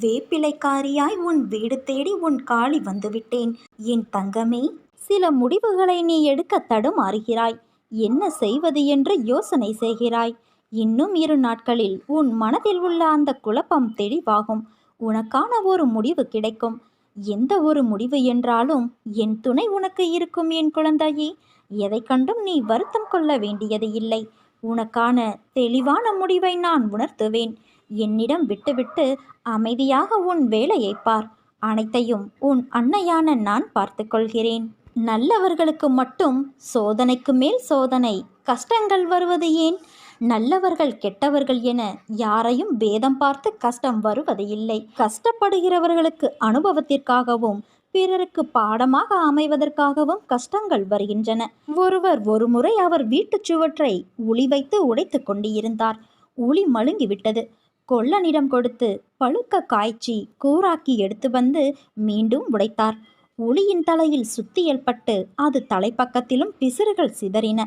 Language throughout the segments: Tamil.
வேப்பிலைக்காரியாய் உன் வீடு தேடி உன் காளி வந்துவிட்டேன். என் தங்கமே சில முடிவுகளை நீ எடுக்க தடுமாறுகிறாய். என்ன செய்வது என்று யோசனை செய்கிறாய். இன்னும் இரு நாட்களில் உன் மனதில் உள்ள அந்த குழப்பம் தெளிவாகும். உனக்கான ஒரு முடிவு கிடைக்கும். எந்த ஒரு முடிவு என்றாலும் என் துணை உனக்கு இருக்கும் என் குழந்தையே. எதை கண்டும் நீ வருத்தம் கொள்ள வேண்டியது இல்லை. உனக்கான தெளிவான முடிவை நான் உணர்த்துவேன். என்னிடம் விட்டுவிட்டு அமைதியாக உன் வேலையை பார். அனைத்தையும் உன் அன்னையான நான் பார்த்துக்கொள்கிறேன் நல்லவர்களுக்கு மட்டும் சோதனைக்கு மேல் சோதனை. கஷ்டங்கள் வருவது ஏன்? நல்லவர்கள் கெட்டவர்கள் என யாரையும் பேதம் பார்த்து கஷ்டம் வருவது இல்லை. கஷ்டப்படுகிறவர்களுக்கு அனுபவத்திற்காகவும் பிறருக்கு பாடமாக அமைவதற்காகவும் கஷ்டங்கள் வருகின்றன. ஒருவர் ஒருமுறை அவர் வீட்டுச் சுவற்றை உளி வைத்து உடைத்து கொண்டிருந்தார். உளி மழுங்கிவிட்டது. கொல்லனிடம் கொடுத்து பழுக்க காய்ச்சி கூராக்கி எடுத்து வந்து மீண்டும் உடைத்தார். உளியின் தலையில் சுத்தியல்பட்டு அது தலைப்பக்கத்திலும் பிசிறுகள் சிதறின.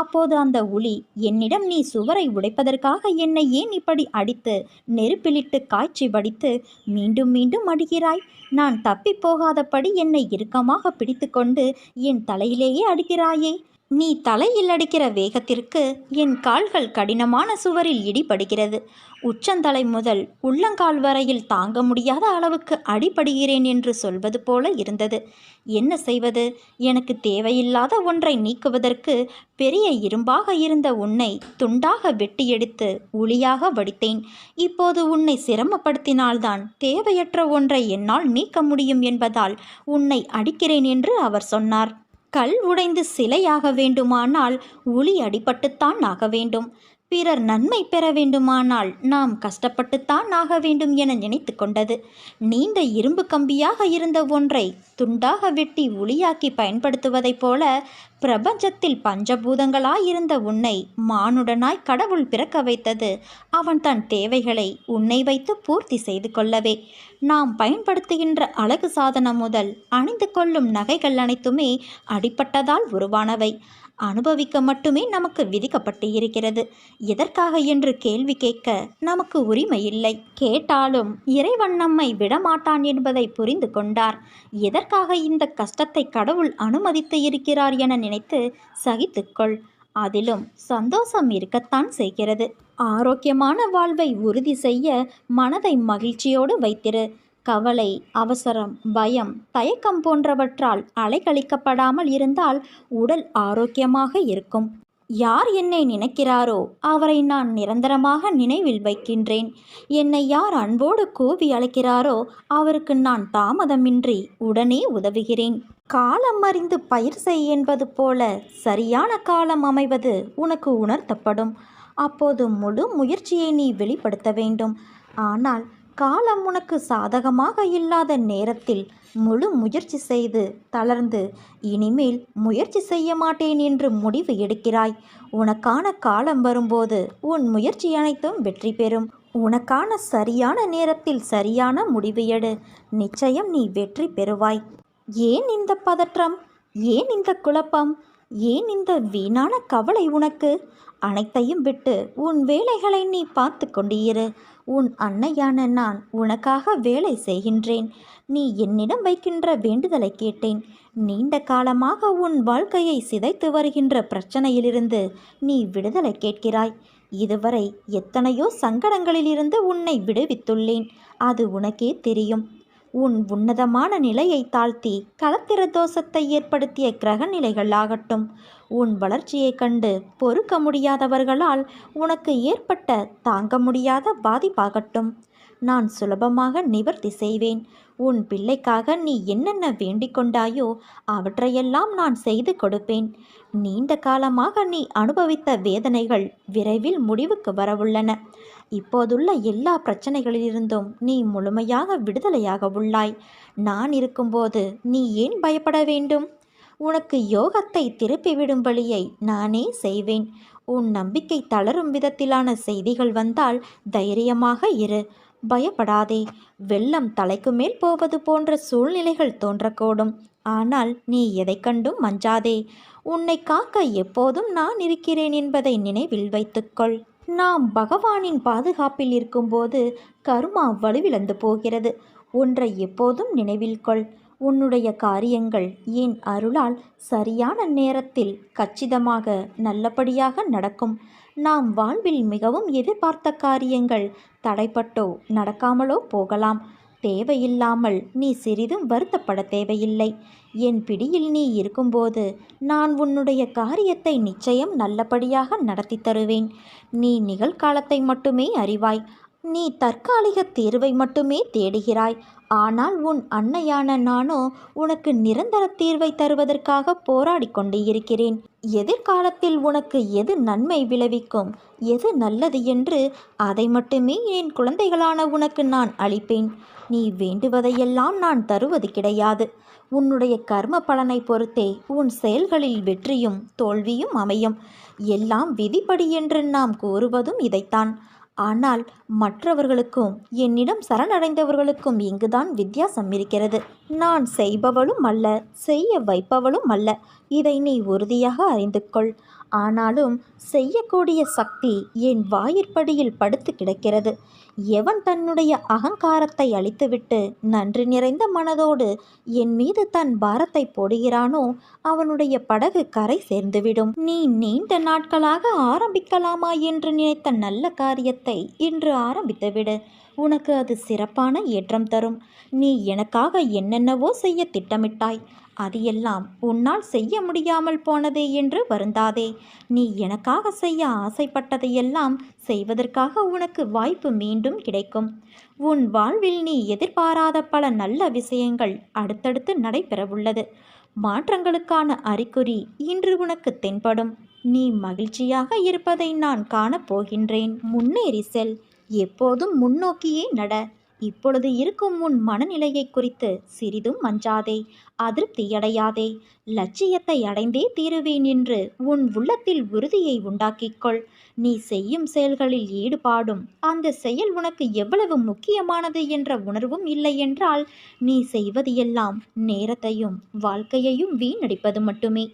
அப்போது அந்த உளி என்னிடம் நீ சுவரை உடைப்பதற்காக என்னை ஏன் இப்படி அடித்து நெருப்பிலிட்டு காய்ச்சி வடித்து மீண்டும் மீண்டும் அடிக்கிறாய்? நான் தப்பி போகாதபடி என்னை இறுக்கமாக பிடித்துக்கொண்டு என் தலையிலேயே அடிக்கிறாயே? நீ தலையில் அடிக்கிற வேகத்திற்கு என் கால்கள் கடினமான சுவரில் இடிபடுகிறது. உச்சந்தலை முதல் உள்ளங்கால் வரையில் தாங்க முடியாத அளவுக்கு அடிபடுகிறேன் என்று சொல்வது போல இருந்தது. என்ன செய்வது? எனக்கு தேவையில்லாத ஒன்றை நீக்குவதற்கு பெரிய இரும்பாக இருந்த உன்னை துண்டாக வெட்டி எடுத்து உளியாக வடித்தேன். இப்போது உன்னை சிரமப்படுத்தினால்தான் தேவையற்ற ஒன்றை என்னால் நீக்க முடியும் என்பதால் உன்னை அடிக்கிறேன் என்று அவர் சொன்னார். கல் உடைந்து சிலையாக வேண்டுமானால் உளி அடிபட்டுத்தான் ஆக வேண்டும். பிறர் நன்மை பெற வேண்டுமானால் நாம் கஷ்டப்பட்டுத்தான் ஆக வேண்டும் என நினைத்து கொண்டது நீண்ட இரும்பு கம்பியாக இருந்த ஒன்றை துண்டாக வெட்டி ஒளியாக்கி பயன்படுத்துவதைப் போல பிரபஞ்சத்தில் பஞ்சபூதங்களாயிருந்த உன்னை மானுடனாய் கடவுள் பிறக்க வைத்தது. அவன் தன் தேவைகளை உன்னை வைத்து பூர்த்தி செய்து கொள்ளவே. நாம் பயன்படுத்துகின்ற அழகு சாதனம் முதல் அணிந்து கொள்ளும் நகைகள் அனைத்துமே அடிப்பட்டதால் உருவானவை. அனுபவிக்க மட்டுமே நமக்கு விதிக்கப்பட்டு இருக்கிறது. எதற்காக என்று கேள்வி கேட்க நமக்கு உரிமை இல்லை. கேட்டாலும் இறைவன் நம்மை விடமாட்டான் என்பதை புரிந்து கொண்டார். எதற்காக இந்த கஷ்டத்தை கடவுள் அனுமதித்து இருக்கிறார் என நினைத்து சகித்துக்கொள் அதிலும் சந்தோஷம் இருக்கத்தான் செய்கிறது. ஆரோக்கியமான வாழ்வை உறுதி செய்ய மனதை மகிழ்ச்சியோடு வைத்திரு. கவலை அவசரம் பயம் தயக்கம் போன்றவற்றால் அலைக்கழிக்கப்படாமல் இருந்தால் உடல் ஆரோக்கியமாக இருக்கும். யார் என்னை நினைக்கிறாரோ அவரை நான் நிரந்தரமாக நினைவில் வைக்கின்றேன். என்னை யார் அன்போடு கூவி அழைக்கிறாரோ அவருக்கு நான் தாமதமின்றி உடனே உதவுகிறேன். காலம் அறிந்து பயிர் செய் என்பது போல சரியான காலம் அமைவது உனக்கு உணர்த்தப்படும். அப்போது முழு முயற்சியை நீ வெளிப்படுத்த வேண்டும். ஆனால் காலம் உனக்கு சாதகமாக இல்லாத நேரத்தில் முழு முயற்சி செய்து தளர்ந்து இனிமேல் முயற்சி செய்ய மாட்டேன் என்று முடிவு எடுக்கிறாய். உனக்கான காலம் வரும்போது உன் முயற்சி அனைத்தும் வெற்றி பெறும். உனக்கான சரியான நேரத்தில் சரியான முடிவு எடு. நிச்சயம் நீ வெற்றி பெறுவாய். ஏன் இந்த பதற்றம்? ஏன் இந்த குழப்பம்? ஏன் இந்த வீணான கவலை உனக்கு? அனைத்தையும் விட்டு உன் வேலைகளை நீ பார்த்து கொண்டிரு. உன் அன்னையான நான் உனக்காக வேலை செய்கின்றேன். நீ என்னிடம் வைக்கின்ற வேண்டுதலை கேட்டேன். நீண்ட காலமாக உன் வாழ்க்கையை சிதைத்து வருகின்ற பிரச்சனையிலிருந்து நீ விடுதலை கேட்கிறாய். இதுவரை எத்தனையோ சங்கடங்களிலிருந்து உன்னை விடுவித்துள்ளேன். அது உனக்கே தெரியும். உன் உன்னதமான நிலையை தாழ்த்தி களத்திர தோஷத்தை ஏற்படுத்திய கிரக நிலைகள் ஆகட்டும் உன் வளர்ச்சியைக் கண்டு பொறுக்க முடியாதவர்களால் உனக்கு ஏற்பட்ட தாங்க முடியாத பாதிப்பாகட்டும். நான் சுலபமாக நிவர்த்தி செய்வேன். உன் பிள்ளைக்காக நீ என்னென்ன வேண்டிக் கொண்டாயோ அவற்றையெல்லாம் நான் செய்து கொடுப்பேன். நீண்ட காலமாக நீ அனுபவித்த வேதனைகள் விரைவில் முடிவுக்கு வரவுள்ளன. இப்போதுள்ள எல்லா பிரச்சனைகளிலிருந்தும் நீ முழுமையாக விடுதலையாக உள்ளாய். நான் இருக்கும்போது நீ ஏன் பயப்பட வேண்டும்? உனக்கு யோகத்தை திருப்பிவிடும் வழியை நானே செய்வேன். உன் நம்பிக்கை தளரும் விதத்திலான செய்திகள் வந்தால் தைரியமாக இரு. பயப்படாதே. வெள்ளம் தலைக்கு மேல் போவது போன்ற சூழ்நிலைகள் தோன்றக்கூடும். ஆனால் நீ எதை கண்டும் மஞ்சாதே. உன்னை காக்க எப்போதும் நான் இருக்கிறேன் என்பதை நினைவில் வைத்துக்கொள். நாம் பகவானின் பாதுகாப்பில் இருக்கும்போது கருமா வலுவிழந்து போகிறது. ஒன்றை எப்போதும் நினைவில் கொள். உன்னுடைய காரியங்கள் என் அருளால் சரியான நேரத்தில் கச்சிதமாக நல்லபடியாக நடக்கும். நாம் வாழ்வில் மிகவும் எதிர்பார்த்த காரியங்கள். தடைப்பட்டோ நடக்காமலோ போகலாம். தேவையில்லாமல் நீ சிறிதும் வருத்தப்பட தேவையில்லை. என் பிடியில் நீ இருக்கும்போது நான் உன்னுடைய காரியத்தை நிச்சயம் நல்லபடியாக நடத்தி தருவேன். நீ நிகழ்காலத்தை மட்டுமே அறிவாய். நீ தற்காலிக தீர்வை மட்டுமே தேடுகிறாய். ஆனால் உன் அன்னையான நானோ உனக்கு நிரந்தர தீர்வை தருவதற்காக போராடி கொண்டு இருக்கிறேன். எதிர்காலத்தில் உனக்கு எது நன்மை விளைவிக்கும்? எது நல்லது என்று அதை மட்டுமே என் குழந்தைகளான உனக்கு நான் அளிப்பேன். நீ வேண்டுவதையெல்லாம் நான் தருவது கிடையாது. உன்னுடைய கர்ம பலனை பொறுத்தே உன் செயல்களில் வெற்றியும் தோல்வியும் அமையும். எல்லாம் விதிப்படி என்று நாம் கூறுவதும் இதைத்தான். ஆனால் மற்றவர்களுக்கும் என்னிடம் சரணடைந்தவர்களுக்கும் இங்குதான் வித்தியாசம் இருக்கிறது. நான் செய்பவளும் அல்ல செய்ய வைப்பவளும் அல்ல. இதை நீ உறுதியாக அறிந்து கொள் ஆனாலும் செய்யக்கூடிய சக்தி என் வாயிற்படியில் படுத்து கிடக்கிறது எவன் தன்னுடைய அகங்காரத்தை அழித்துவிட்டு நன்றி நிறைந்த மனதோடு என் மீது தன் பாரத்தை போடுகிறானோ அவனுடைய படகு கரை சேர்ந்துவிடும். நீ நீண்ட நாட்களாக ஆரம்பிக்கலாமா என்று நினைத்த நல்ல காரியத்தை இன்று ஆரம்பித்துவிடு. உனக்கு அது சிறப்பான ஏற்றம் தரும். நீ எனக்காக என்னென்னவோ செய்ய திட்டமிட்டாய். அது எல்லாம் உன்னால் செய்ய முடியாமல் போனதே என்று வருந்தாதே. நீ எனக்காக செய்ய ஆசைப்பட்டதையெல்லாம் செய்வதற்காக உனக்கு வாய்ப்பு மீண்டும் கிடைக்கும். உன் வாழ்வில் நீ எதிர்பாராத பல நல்ல விஷயங்கள் அடுத்தடுத்து நடைபெறவுள்ளது. மாற்றங்களுக்கான அறிகுறி இன்று உனக்கு தென்படும். நீ மகிழ்ச்சியாக இருப்பதை நான் காணப்போகின்றேன். முன்னேறி செல். எப்போதும் முன்னோக்கியே நட. இப்பொழுது இருக்கும் உன் மனநிலையை குறித்து சிறிதும் மஞ்சாதே. அதிருப்தியடையாதே லட்சியத்தை அடைந்தே தீருவேன் என்று உன் உள்ளத்தில் உறுதியை உண்டாக்கிக்கொள். நீ செய்யும் செயல்களில் ஈடுபாடும் அந்த செயல் உனக்கு எவ்வளவு முக்கியமானது என்ற உணர்வும் இல்லை என்றால் நீ செய்வது எல்லாம் நேரத்தையும் வாழ்க்கையையும் வீணடிப்பது மட்டுமே.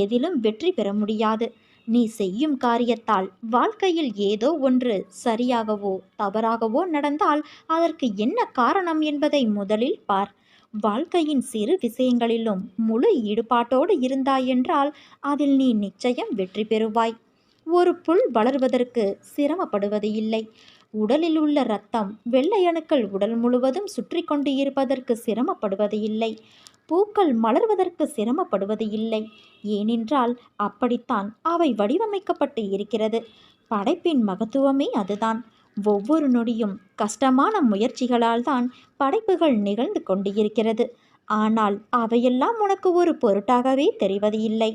எதிலும் வெற்றி பெற முடியாது. நீ செய்யும் காரியத்தால் வாழ்க்கையில் ஏதோ ஒன்று சரியாகவோ தவறாகவோ நடந்தால் அதற்கு என்ன காரணம் என்பதை முதலில் பார். வாழ்க்கையின் சிறு விஷயங்களிலும் முழு ஈடுபாட்டோடு இருந்தாயென்றால் அதில் நீ நிச்சயம் வெற்றி பெறுவாய். ஒரு புல் வளர்வதற்கு சிரமப்படுவது இல்லை. உடலில் உள்ள இரத்தம் வெள்ளை அணுக்கள் உடல் முழுவதும் சுற்றி கொண்டு இருப்பதற்கு சிரமப்படுவது இல்லை. பூக்கள் மலர்வதற்கு சிரமப்படுவது இல்லை. ஏனென்றால் அப்படித்தான் அவை வடிவமைக்கப்பட்டு இருக்கிறது. படைப்பின் மகத்துவமே அதுதான். ஒவ்வொரு நொடியும் கஷ்டமான முயற்சிகளால் தான் படைப்புகள் நிகழ்ந்து கொண்டு இருக்கிறது ஆனால் அவையெல்லாம் உனக்கு ஒரு பொருட்டாகவே தெரிவது இல்லை.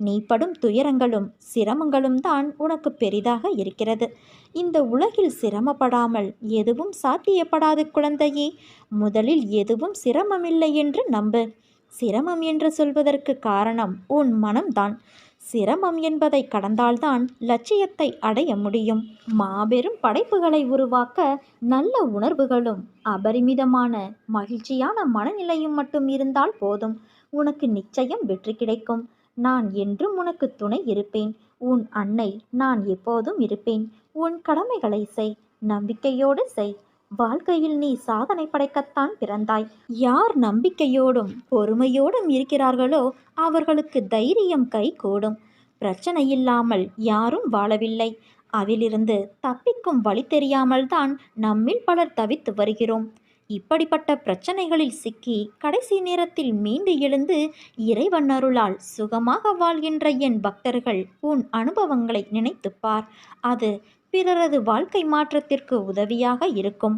நீ படும் துயரங்களும் சிரமங்களும் தான் உனக்கு பெரிதாக இருக்கிறது. இந்த உலகில் சிரமப்படாமல் எதுவும் சாத்தியப்படாது குழந்தையே. முதலில் எதுவும் சிரமமில்லை என்று நம்பு. சிரமம் என்று சொல்வதற்கு காரணம் உன் மனம்தான். சிரமம் என்பதை கடந்தால்தான் லட்சியத்தை அடைய முடியும். மாபெரும் படைப்புகளை உருவாக்க நல்ல உணர்வுகளும் அபரிமிதமான மகிழ்ச்சியான மனநிலையும் மட்டும் இருந்தால் போதும். உனக்கு நிச்சயம் வெற்றி கிடைக்கும். நான் என்றும் உனக்கு துணை இருப்பேன். உன் அன்னை நான் எப்போதும் இருப்பேன். உன் கடமைகளை செய் நம்பிக்கையோடு செய். வாழ்க்கையில் நீ சாதனை படைக்கத்தான் பிறந்தாய். யார் நம்பிக்கையோடும் பொறுமையோடும் இருக்கிறார்களோ அவர்களுக்கு தைரியம் கை கூடும் பிரச்சனை இல்லாமல் யாரும் வாழவில்லை. அதிலிருந்து தப்பிக்கும் வழி தெரியாமல் தான் நம்மில் பலர் தவித்து வருகிறோம். இப்படிப்பட்ட பிரச்சனைகளில் சிக்கி கடைசி நேரத்தில் மீண்டு எழுந்து இறைவன் அருளால் சுகமாக வாழ்கின்ற என் பக்தர்கள் உன் அனுபவங்களை நினைத்துப்பார். அது பிறரது வாழ்க்கை மாற்றத்திற்கு உதவியாக இருக்கும்.